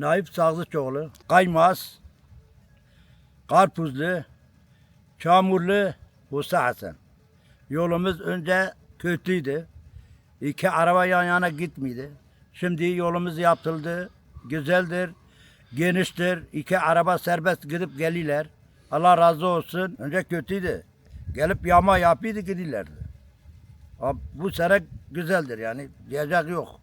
Tayyip Sağlıçoğlu, Kaymaz, Karpuzlu, Çamurlu, Musa Hasan. Yolumuz önce kötüydü. İki araba yan yana gitmiydi. Şimdi yolumuz yapıldı. Güzeldir, geniştir. İki araba serbest gidip geliyorlar. Allah razı olsun. Önce kötüydü. Gelip yama yapıyordu gidiyorlardı. Bu sene güzeldir yani. Diyecek yok.